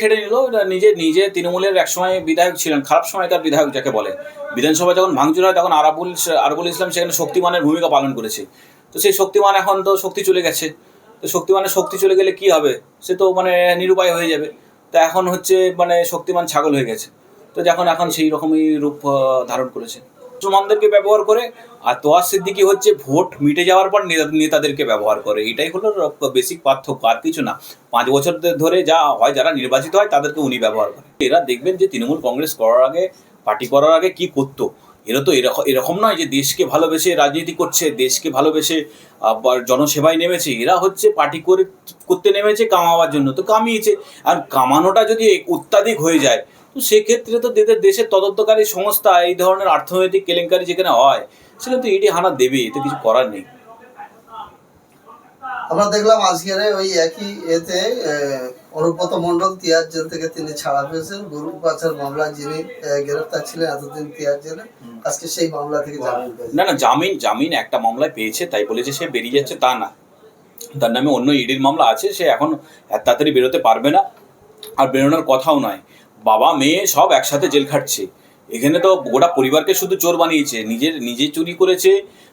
খেটে নিল নিজে নিজে তৃণমূলের একসময় বিধায়ক ছিলেন, খারাপ সময় তার বিধায়ক যাকে বলে। বিধানসভা যখন ভাঙচুর হয়, তখন আরাবুল, আরবুল ইসলাম সেখানে শক্তিমানের ভূমিকা পালন করেছে। তো সেই শক্তিমান এখন তো শক্তি চলে গেছে। তো শক্তিমানের শক্তি চলে গেলে কি হবে? সে তো মানে নিরুপায় হয়ে যাবে। তো এখন হচ্ছে মানে শক্তিমান ছাগল হয়ে গেছে। তো যখন এখন সেই রকমই রূপ ধারণ করেছে। মুসলমানদেরকে ব্যবহার করে, আর তোয়ার সিদ্দিকি হচ্ছে ভোট মিটে যাওয়ার পর নেতা- নেতাদেরকে ব্যবহার করে। এটাই হলো বেসিক পার্থক্য, আর কিছু না। পাঁচ বছর ধরে যা হয়, যারা নির্বাচিত হয়, তাদেরকে উনি ব্যবহার করে। এরা দেখবেন যে তৃণমূল কংগ্রেস করার আগে, পার্টি করার আগে কি করতো? এরা তো এরকম এরকম নয় যে দেশকে ভালোবেসে রাজনীতি করছে, দেশকে ভালোবেসে জনসেবায় নেমেছে। এরা হচ্ছে পার্টি করে, করতে নেমেছে, কামাবার জন্য। তো কামিয়েছে। আর কামানোটা যদি অত্যাধিক হয়ে যায় তো সেক্ষেত্রে তো দেশের দেশের তদন্তকারী সংস্থা এই ধরনের অর্থনৈতিক কেলেঙ্কারি যেখানে হয় সেখানে তো ইডি হানা দেবে এতে কিছু করার নেই। আমরা দেখলাম আজকের ওই একই এতে অনুব্রত মন্ডল তিয়ার জেল থেকে তিনি ছাড়া পেয়েছেন। গরু পাচার মামলায় যিনি গ্রেফতার ছিলেন এতদিন তিয়ার জেলে আজকে সেই মামলা থেকে জামিন না না জামিন জামিন একটা মামলায় পেয়েছে তাই বলে যে সে বেরিয়ে যাচ্ছে তা না। তার নামে অন্য ইডির মামলা আছে সে এখন এত তাড়াতাড়ি বেরোতে পারবে না। আর বেরোনোর কথাও নয়। বাবা, মেয়ে সব একসাথে জেল খাটছে। এখানে তো গোটা পরিবারকে শুধু চোর বানিয়েছে, নিজের, নিজে চুরি করেছে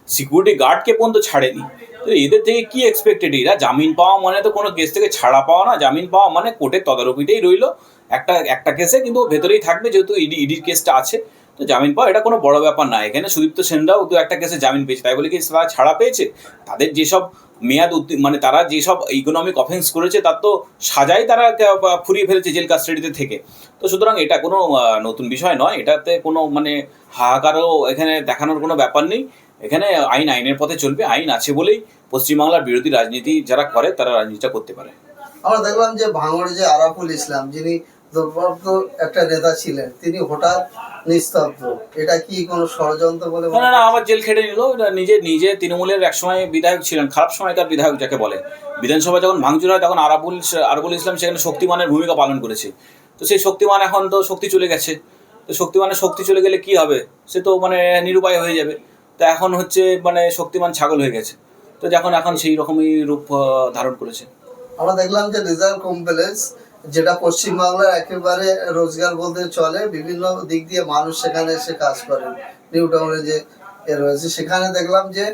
সিকিউরিটি গার্ডকে পর্যন্ত ছাড়েনি। তো এদের থেকে কি এক্সপেক্টেড এরা জামিন পাওয়া মানে তো কোনো কেস থেকে ছাড়া পাওয়া না, জামিন পাওয়া মানে কোর্টের তদারকিতেই রইল। একটা একটা কেসে কিন্তু ভেতরেই থাকবে, যেহেতু ইডি ইডির কেসটা আছে। তো জামিন পাওয়া এটা কোনো বড় ব্যাপার না। এখানে সুদীপ্ত সেনরাও দু একটা কেসে জামিন পেয়েছে। তাই বলে কি তারা ছাড়া পেয়েছে? তাদের যেসব মেয়াদ মানে তারা যেসব ইকোনমিক অফেন্স করেছে, তার তো সাজাই তারা ফুরিয়ে ফেলেছে জেল কাস্টাডিতে থেকে। তো সুতরাং এটা কোনো নতুন বিষয় নয়। এটাতে কোনো মানে হাহাকারও এখানে দেখানোর কোনো ব্যাপার নেই। এখানে আইন আইনের পথে চলবে, আইন আছে বলেই পশ্চিমবাংলার বিরোধী রাজনীতি যারা করে, তারা রাজনীতিটা করতে পারে। আমরা দেখলাম যে ভাঙড়ে যে আরাফুল ইসলাম, যিনি দুর্ভাগ্য একটা নেতা ছিলেন। তিনি হঠাৎ নিস্তব্ধ। এটা কি কোনো ষড়যন্ত্র বলে না না আবার জেল খেটে নিল। এটা নিজে নিজে তৃণমূলের একসময় বিধায়ক ছিলেন। খারাপ সময়কার বিধায়ক যাকে বলে। বিধানসভা যখন ভাঙচুর হয় তখন আরাবুল আরবুল ইসলাম সেখানে শক্তিমানের ভূমিকা পালন করেছে। তো সেই শক্তিমান এখন তো শক্তি চলে গেছে। তো শক্তিমানের শক্তি চলে গেলে কি হবে? সে তো মানে নিরুপায় হয়ে যাবে। তো এখন হচ্ছে মানে শক্তিমান ছাগল হয়ে গেছে। তো যখন এখন সেই রকমই রূপ ধারণ করেছে। আমরা দেখলাম যে রিজার্ভ কমপ্লেক্স যেটা পশ্চিমবাংলার একেবারে রোজগার বলতে চলে, বিভিন্ন দিক দিয়ে মানুষ সেখানে এসে কাজ করেন নিউ টাউনে যে রয়েছে, সেখানে দেখলাম যে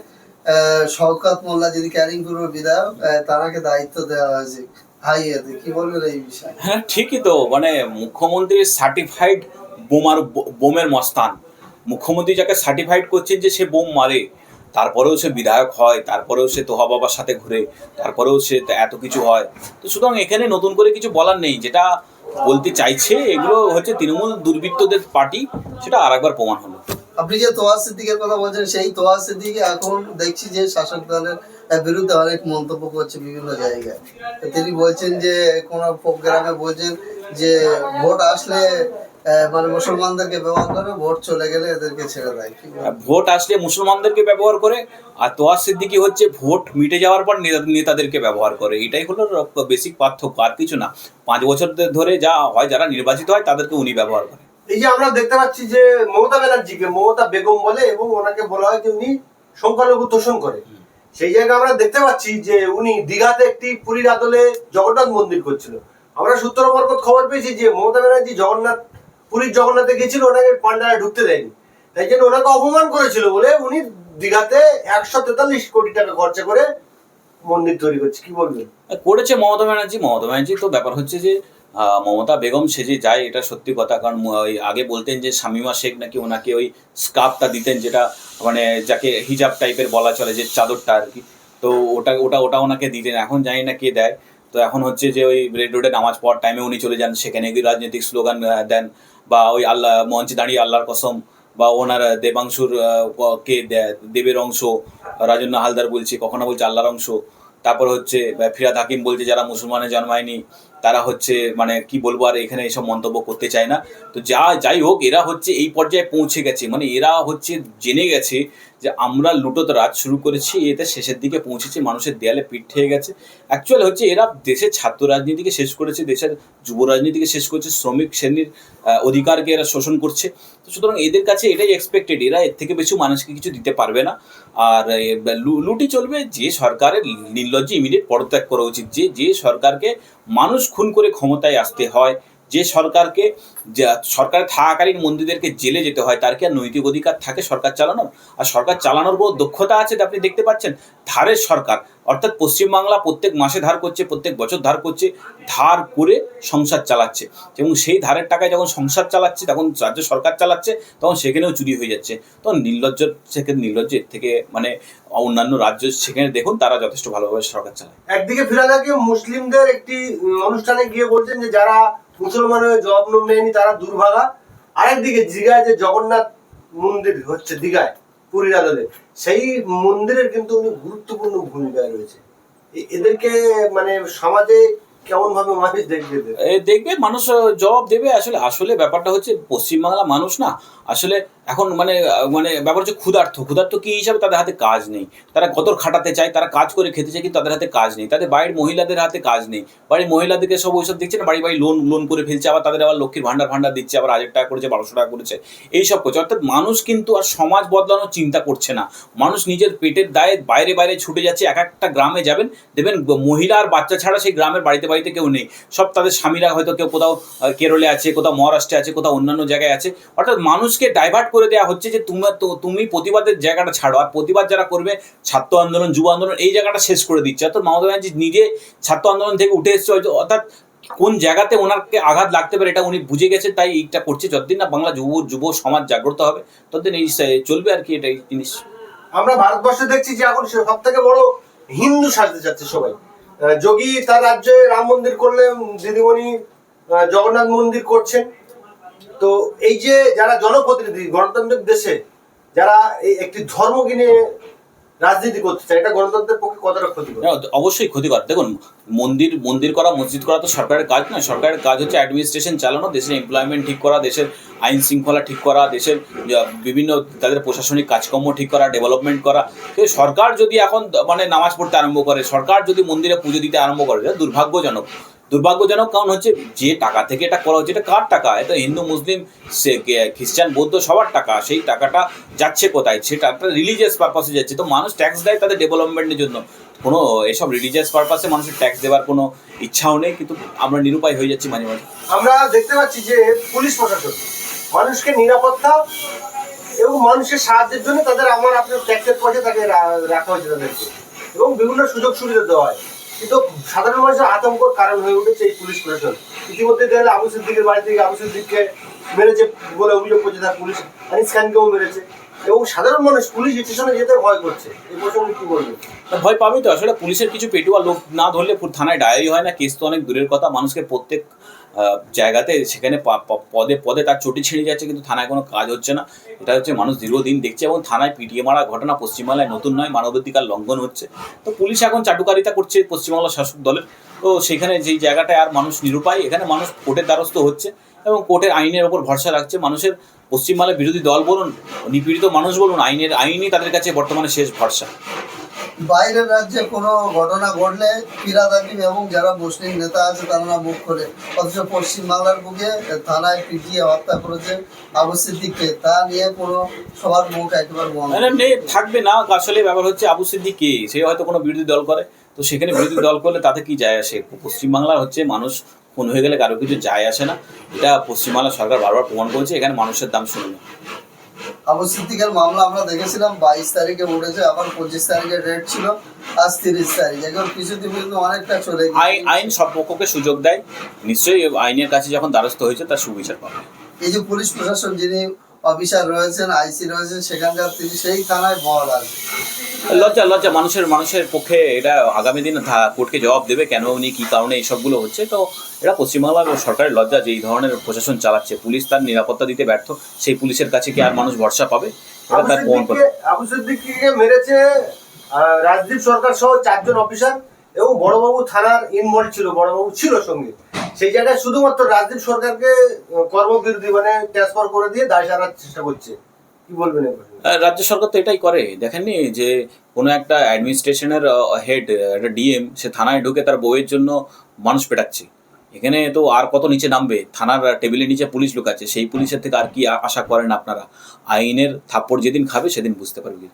শওকত মোল্লা যিনি ক্যারিং গ্রুপের বিধায়ক তারাকে দায়িত্ব দেওয়া হয়েছে হাই কি বলবেন এই বিষয়ে? হ্যাঁ ঠিকই তো। মানে মুখ্যমন্ত্রীর সার্টিফাইড বোমার বোমের মস্তান। মুখ্যমন্ত্রী যাকে সার্টিফাইড করছেন যে সে বোম মারে। তারপরেও সে বিধায়ক হয়, তারপরেও সে তোহা বাবার সাথে ঘুরে, তারপরেও সে এত কিছু হয়। তো সুতরাং এখানে নতুন করে কিছু বলার নেই। যেটা বলতে চাইছে, এগুলো হচ্ছে তৃণমূল দুর্বৃত্তদের পার্টি, সেটা আরেকবার প্রমাণ হলো। আপনি যে তোয়া সিদ্দিকের কথা বলছেন, সেই তোয়া সিদ্দিকে এখন দেখছি যে শাসক দলের বিরুদ্ধে অনেক মন্তব্য করছে বিভিন্ন জায়গায়। তিনি বলছেন যে কোন প্রোগ্রামে বলছেন যে ভোট আসলে মানে মুসলমানদেরকে ব্যবহার করে ভোট চলে গেলে এদেরকে ছেড়ে দেয়। ভোট আসলে মুসলমানদেরকে ব্যবহার করে আর তোয়ার সিদ্দিকি হচ্ছে ভোট মিটে যাওয়ার পর নেতা- নেতাদেরকে ব্যবহার করে। এটাই হলো বেসিক পার্থক্য আর কিছু না। পাঁচ বছর ধরে যা হয় যারা নির্বাচিত হয় তাদেরকে উনি ব্যবহার করে। এই যে আমরা দেখতে পাচ্ছি যে মমতা ব্যানার্জিকে মমতা বেগম বলে এবং ওনাকে বলা হয় যে উনি সংখ্যালঘু তোষণ করে। সেই জায়গায় আমরা দেখতে পাচ্ছি যে উনি দীঘাতে একটি পুরীর আদলে জগন্নাথ মন্দির করছিল। আমরা সূত্র খবর পেয়েছি যে মমতা ব্যানার্জি জগন্নাথ পুরীর জগন্নাথে গেছিল, ওনাকে পান্ডায় ঢুকতে দেয়নি। তাই জন্য ওনাকে অপমান করেছিল বলে উনি দীঘাতে একশো তেতাল্লিশ কোটি টাকা খরচা করে মন্দির তৈরি করছে। কি বলবেন করেছে মমতা ব্যানার্জি? মমতা ব্যানার্জি তো ব্যাপার হচ্ছে যে মমতা বেগম সেজে যায়, এটা সত্যি কথা। কারণ ওই আগে বলতেন যে শামিমা শেখ নাকি ওনাকে ওই স্কার্ফটা দিতেন যেটা মানে যাকে হিজাব টাইপের বলা চলে, যে চাদরটা আর কি। তো ওটা ওটা ওটা ওনাকে দিতেন। এখন জানি না কে দেয়। তো এখন হচ্ছে যে ওই রেড রোডে নামাজ পড়ার টাইমে উনি চলে যান, সেখানে গিয়ে রাজনৈতিক স্লোগান দেন। বা ওই আল্লাহ মঞ্চে দাঁড়িয়ে আল্লাহর কসম বা ওনার দেবাংশুর কে দেবের অংশ, রাজন্য হালদার বলছে, কখনো বলছে আল্লাহর অংশ। তারপর হচ্ছে ফিরাদ হাকিম বলছে যারা মুসলমানে জন্মায়নি, তারা হচ্ছে মানে কি বলব আর এখানে এইসব মন্তব্য করতে চায় না। তো যা যাই হোক, এরা হচ্ছে এই পর্যায়ে পৌঁছে গেছে। মানে এরা হচ্ছে জেনে গেছে যে আমরা লুটোতে রাজ শুরু করেছি, এতে শেষের দিকে পৌঁছেছে, মানুষের দেয়ালে পিঠ ঠেয়ে গেছে। অ্যাকচুয়াল হচ্ছে এরা দেশের ছাত্র রাজনীতিকে শেষ করেছে, দেশের যুব রাজনীতিকে শেষ করেছে, শ্রমিক শ্রেণির অধিকারকে এরা শোষণ করছে। তো সুতরাং এদের কাছে এটাই এক্সপেক্টেড এরা এর থেকে বেশি মানুষকে কিছু দিতে পারবে না। আর লুটি চলবে, যে সরকারের নির্লজ্জে ইমিডিয়েট পদত্যাগ করা উচিত, যে যে সরকারকে মানুষ খুন করে ক্ষমতায় আসতে হয় যে সরকারকে সরকারে থাকাকালীন মন্দিরদেরকে জেলে যেতে হয়, তার কি আর নৈতিক অধিকার থাকে সরকার চালানোর? আর সরকার চালানোর বড় দক্ষতা আছে আপনি দেখতে পাচ্ছেন, ধারের সরকার, অর্থাৎ পশ্চিমবাংলা প্রত্যেক মাসে ধার করছে, প্রত্যেক বছর ধার করছে, ধার করে সংসার চালাচ্ছে। এবং সেই ধারের টাকায় যখন সংসার চালাচ্ছে, তখন রাজ্য সরকার চালাচ্ছে, তখন সেখানেও চুরি হয়ে যাচ্ছে। তখন নির্লজ্জ থেকে নির্লজ্জের থেকে মানে অন্যান্য রাজ্য সেখানে দেখুন, তারা যথেষ্ট ভালোভাবে সরকার চালায়। একদিকে ফিরা থাকে মুসলিমদের একটি অনুষ্ঠানে গিয়ে বলছেন যে যারা মুসলমান হয়ে জবাব নেয়নি, তারা দুর্ভাগা। আরেকদিকে দীঘায় যে জগন্নাথ মন্দির হচ্ছে, দীঘায়, পুরীর আদলে, সেই মন্দিরের কিন্তু উনি গুরুত্বপূর্ণ ভূমিকায় রয়েছে। এদেরকে মানে সমাজে কেমন ভাবে মানুষ দেখবে দেখবে, মানুষ, জবাব দেবে। আসলে আসলে ব্যাপারটা হচ্ছে পশ্চিমবাংলা মানুষ না, আসলে এখন মানে মানে ব্যাপার হচ্ছে ক্ষুধার্থ ক্ষুধার্থ কি হিসাবে তাদের হাতে কাজ নেই। তারা কত খাটাতে চায়, তারা কাজ করে খেতে চায়, কিন্তু তাদের হাতে কাজ নেই। তাদের বাড়ির মহিলাদের হাতে কাজ নেই। বাড়ির মহিলাদেরকে সব ওইসব দিচ্ছে না? বাড়ি বাড়ি লোন লোন করে ফেলছে, আবার তাদের আবার লক্ষ্মীর ভান্ডার ভান্ডার দিচ্ছে, আবার হাজার টাকা করেছে, বারোশো টাকা করেছে। এইসব করছে। অর্থাৎ মানুষ কিন্তু আর সমাজ বদলানোর চিন্তা করছে না। মানুষ নিজের পেটের দায়ে বাইরে বাইরে ছুটে যাচ্ছে, এক একটা গ্রামে যাবেন, দেখবেন গ- মহিলা আর বাচ্চা ছাড়া সেই গ্রামের বাড়িতে বাড়িতে কেউ নেই। সব তাদের স্বামীরা হয়তো কেউ কোথাও কেরলে আছে, কোথাও মহারাষ্ট্রে আছে, কোথাও অন্যান্য জায়গায় আছে। অর্থাৎ মানুষকে ডাইভার্ট করে দেওয়া হচ্ছে যে তোমরা তো- তুমি প্রতিবাদের জায়গাটা ছাড়ো। আর প্রতিবাদ যারা করবে, ছাত্র আন্দোলন, যুব আন্দোলন, এই জায়গাটা শেষ করে দিচ্ছে। অর্থাৎ মমতা ব্যানার্জি নিজে ছাত্র আন্দোলন থেকে উঠে এসছে অর্থাৎ কোন জায়গাতে ওনাকে আঘাত লাগতে পারে এটা উনি বুঝে গেছে তাই এইটা করছে। যতদিন না বাংলা যুব যুব সমাজ জাগ্রত হবে, ততদিন এই চলবে আর কি এটা এই জিনিস। আমরা ভারতবর্ষে দেখছি যে এখন সব থেকে বড় হিন্দু সাজতে যাচ্ছে সবাই। যোগী তার রাজ্যে রাম মন্দির করলে দিদিমণি জগন্নাথ মন্দির করছেন। তো এই যে যারা জনপ্রতিনিধি, গণতান্ত্রিক দেশে যারা একটি ধর্মকে নিয়ে রাজনীতি করতে এটা গণতন্ত্রের পক্ষে অবশ্যই ক্ষতিকর। দেখুন, মন্দির মন্দির করা, মসজিদ করা তো সরকারের কাজ না সরকারের কাজ হচ্ছে অ্যাডমিনিস্ট্রেশন চালানো, দেশের এমপ্লয়মেন্ট ঠিক করা, দেশের আইন শৃঙ্খলা ঠিক করা, দেশের বিভিন্ন তাদের প্রশাসনিক কাজকর্ম ঠিক করা ডেভেলপমেন্ট করা। সরকার যদি এখন মানে নামাজ পড়তে আরম্ভ করে, সরকার যদি মন্দিরে পুজো দিতে আরম্ভ করে দুর্ভাগ্যজনক। দুর্ভাগ্যজনক কারণ হচ্ছে যে টাকা থেকে এটা করা হচ্ছে, এটা কার টাকা? এটা হিন্দু, মুসলিম, সে খ্রিস্টান, বৌদ্ধ সবার টাকা, সেই টাকাটা যাচ্ছে কোথায়? সেটা একটা রিলিজিয়াস পারপাসে যাচ্ছে। তো মানুষ ট্যাক্স দেয় তাদের ডেভেলপমেন্টের জন্য। কোনো এসব রিলিজিয়াস পারপাসে মানুষের ট্যাক্স দেওয়ার কোনো ইচ্ছাও নেই, কিন্তু আমরা নিরুপায় হয়ে যাচ্ছি মাঝে মাঝে। আমরা দেখতে পাচ্ছি যে পুলিশ প্রশাসন মানুষকে নিরাপত্তা এবং মানুষের সাহায্যের জন্য তাদের আমার আপনার ট্যাক্সের পয়সা তাকে রাখা হয়েছে তাদেরকে। এবং বিভিন্ন সুযোগ সুবিধা দেওয়া হয়। কিন্তু সাধারণ মানুষের আতঙ্কর কারণ হয়ে উঠেছে এই পুলিশ প্রশাসন। ইতিমধ্যে দেখলে আবু সিদ্দিকের বাড়ি থেকে আবু সিদ্দিককে মেরেছে বলে অভিযোগ করছে তার পুলিশ। আনিস খানকেও মেরেছে। এবং সাধারণ মানুষ পুলিশ স্টেশনে যেতে ভয় করছে। এই প্রসঙ্গে কি বলবে ভয় পাবি তো। আসলে পুলিশের কিছু পেটুয়া লোক না ধরলে থানায় ডায়েরি হয় না, কেস তো অনেক দূরের কথা। মানুষকে প্রত্যেক জায়গাতে সেখানে পদে পদে তার চটি ছিঁড়ে যাচ্ছে, কিন্তু থানায় কোনো কাজ হচ্ছে না। এটা হচ্ছে মানুষ দীর্ঘদিন দেখছে এবং থানায় পিটিয়ে মারা ঘটনা পশ্চিমবাংলায় নতুন নয়, মানবাধিকার লঙ্ঘন হচ্ছে। তো পুলিশ এখন চাটুকারিতা করছে পশ্চিমবাংলা শাসক দলের। তো সেখানে যেই জায়গাটায় আর মানুষ নিরুপায়, এখানে মানুষ কোর্টের দ্বারস্থ হচ্ছে এবং কোর্টের আইনের ওপর ভরসা রাখছে। মানুষের পশ্চিমবাংলার বিরোধী দল বলুন, নিপীড়িত মানুষ বলুন, আইনের আইনই তাদের কাছে বর্তমানে শেষ ভরসা। বাইরের রাজ্যে কোনো ঘটনা ঘটলে ফিরাদ হাকিম এবং যারা মুসলিম নেতা আছে তারা না মুখ করে অথচ পশ্চিমবাংলার বুকে থানায় পিটিয়ে হত্যা করেছে আবু সিদ্দিককে। তা নিয়ে কোনো সবার মুখ একেবারে বন্ধ। থাকবে না আসলে ব্যাপার হচ্ছে আবু সিদ্দিক কে সে হয়তো কোনো বিরোধী দল করে, তো সেখানে বিরোধী দল করলে তাতে কি যায় আসে? পশ্চিমবাংলা হচ্ছে মানুষ খুন হয়ে গেলে কারও কিছু যায় আসে না। এটা পশ্চিমবাংলা সরকার বারবার প্রমাণ করেছে, এখানে মানুষের দাম শুনে না আবু সিদ্দিকের মামলা আমরা দেখেছিলাম বাইশ তারিখে উঠেছে আবার পঁচিশ তারিখে ডেট ছিল আজ তিরিশ তারিখ। এখন কিছুদিন কিন্তু অনেকটা চলে আইন আইন সব পক্ষকে সুযোগ দেয়। নিশ্চয়ই আইনের কাছে যখন দ্বারস্থ হয়েছে তার সুবিচার পাবে। এই যে পুলিশ প্রশাসন যিনি অফিসার রয়েছেন আইসি রয়েছেন সেখানকার তিনি সেই থানায় বহাল আছে লজ্জা লজ্জা মানুষের মানুষের পক্ষে এটা আগামী দিনে কোর্টকে জবাব দেবে কেন উনি কী কারণে এইসবগুলো হচ্ছে? তো এটা পশ্চিমবাংলা সরকারের লজ্জা যে এই ধরনের প্রশাসন চালাচ্ছে পুলিশ তার নিরাপত্তা দিতে ব্যর্থ সেই পুলিশের কাছে কি আর মানুষ ভরসা পাবে? এটা তার প্রমাণ সিদ্দিককে আবু সিদ্দিককে মেরেছে আহ, রাজদীপ সরকার সহ চারজন অফিসার এবং বড়বাবু থানার ইনভলভ ছিল বড়বাবু ছিল সঙ্গে। সেই জায়গায় শুধুমাত্র রাজদীপ সরকারকে কর্মবিরোধী মানে ট্রান্সফার করে দিয়ে দায় সারার চেষ্টা করছে। কি বলবেন রাজ্য সরকার তো এটাই করে। দেখেননি যে কোনো একটা অ্যাডমিনিস্ট্রেশনের হেড একটা ডিএম সে থানায় ঢুকে তার বউয়ের জন্য মানুষ পেটাচ্ছে। এখানে তো আর কত নিচে নামবে? থানার টেবিলের নিচে পুলিশ লোক আছে সেই পুলিশের থেকে আর কি আশা করেন আপনারা? আইনের থাপ্পড় যেদিন খাবে সেদিন বুঝতে পারবে।